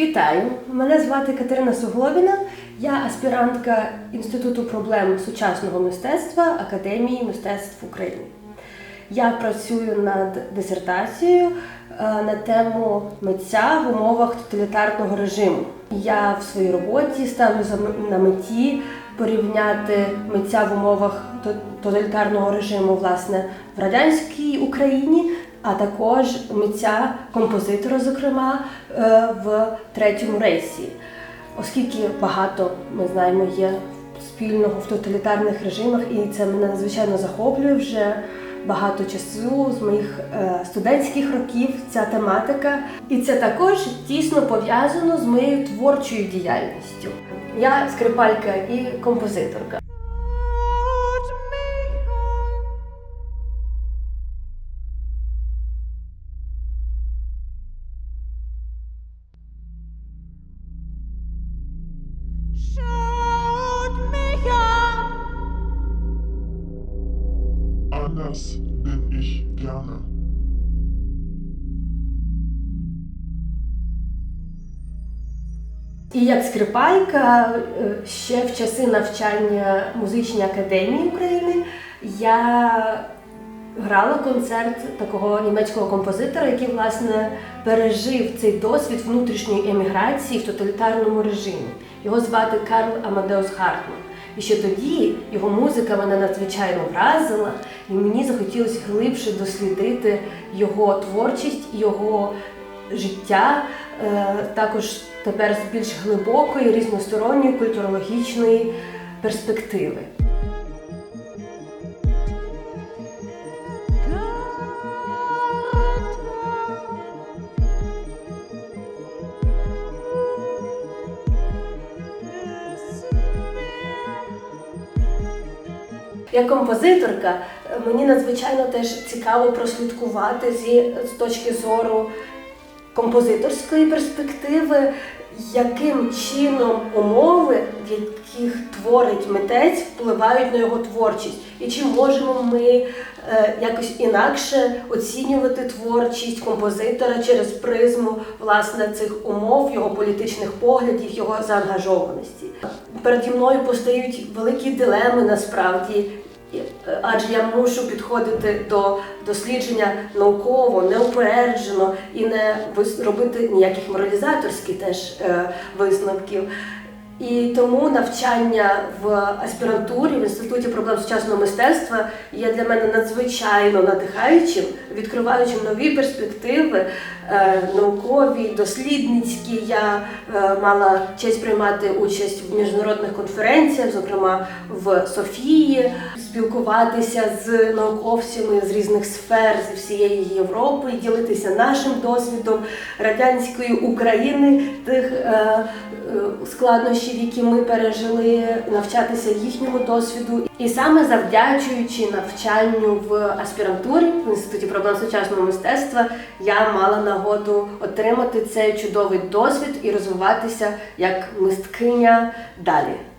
Вітаю! Мене звати Катерина Суглобіна. Я аспірантка Інституту проблем сучасного мистецтва Академії мистецтв України. Я працюю над дисертацією е, на тему митця в умовах тоталітарного режиму. Я в своїй роботі ставлю на меті порівняти митця в умовах тоталітарного режиму власне в радянській Україні, а також митця композитора, зокрема е, в третьому рейсі. Оскільки багато ми знаємо є спільного в тоталітарних режимах, і це мене надзвичайно захоплює вже багато часу з моїх е, студентських років ця тематика. І це також тісно пов'язано з моєю творчою діяльністю. Я скрипалька і композиторка. Schaut mich an. Anders bin ich gerne. І як скрипалька е, ще в часи навчання музичній академії України я грала концерт такого німецького композитора, який власне пережив цей досвід внутрішньої еміграції в тоталітарному режимі. Його звати Карл Амадеус Хартман. І ще тоді його музика мене надзвичайно вразила, і мені захотілося глибше дослідити його творчість, його життя, е, також тепер з більш глибокої, різносторонньої культурологічної перспективи. Як композиторка, е, мені надзвичайно теж цікаво прослідкувати зі з точки зору композиторської перспективи, яким чином умови, в яких творить митець, впливають на його творчість, і чи можемо ми е, якось інакше оцінювати творчість композитора через призму власне цих умов, його політичних поглядів, його заангажованості. Переді мною постають великі дилеми насправді. Адже я мушу підходити до дослідження науково, неупереджено і не робити ніяких моралізаторських теж е, висновків. І тому навчання в аспірантурі в інституті проблем сучасного мистецтва є для мене надзвичайно надихаючим, відкриваючим нові перспективи е, наукові, дослідницькі. Я е, мала честь приймати участь в міжнародних конференціях, зокрема в Софії, спілкуватися з науковцями з різних сфер зі всієї Європи ділитися нашим досвідом радянської України, тих е, е, складнощів, які ми пережили, навчатися їхньому досвіду. І саме завдячуючи навчанню в аспірантурі в інституті проблем сучасного мистецтва, я мала нагоду отримати цей чудовий досвід і розвиватися як мисткиня далі.